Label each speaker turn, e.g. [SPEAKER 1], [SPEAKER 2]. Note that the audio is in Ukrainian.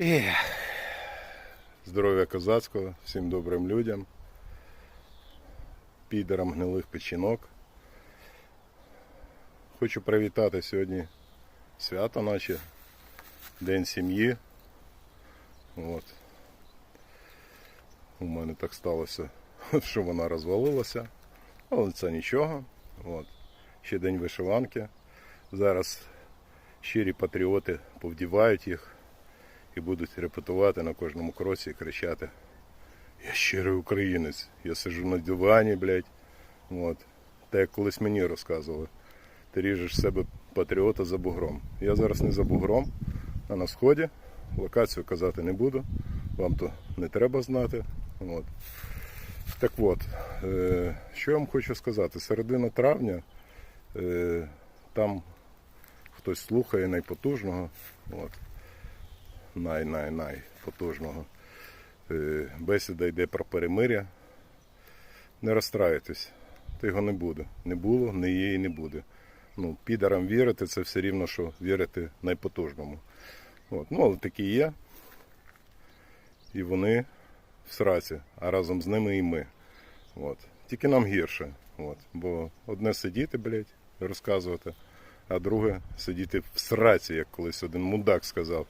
[SPEAKER 1] І здоров'я козацького, всім добрим людям, підерам гнилих печінок. Хочу привітати сьогодні свято наше, День сім'ї. От. У мене так сталося, що вона розвалилася, але це нічого. От. Ще день вишиванки. Зараз щирі патріоти повдівають їх і будуть репетувати на кожному кроці і кричати. Я щирий українець, я сиджу на дивані, блядь. От. Та як колись мені розказували. Ти ріжеш себе патріота за бугром. Я зараз не за бугром, а на сході. Локацію казати не буду. Вам то не треба знати. От. Так от, е, що я вам хочу сказати? Середина травня е, там хтось слухає найпотужного. От най-най-най потужного. Е, Бесіда йде про перемиря. Не розстраюйтесь, то його не буде. Не було, не є і не буде. Ну, підарам вірити це все рівно, що вірити найпотужному. От. Ну, але такі є. І вони в сраці, а разом з ними і ми. От. Тільки нам гірше. От. Бо одне сидіти, блядь, розказувати, а друге сидіти в сраці, як колись один мудак сказав.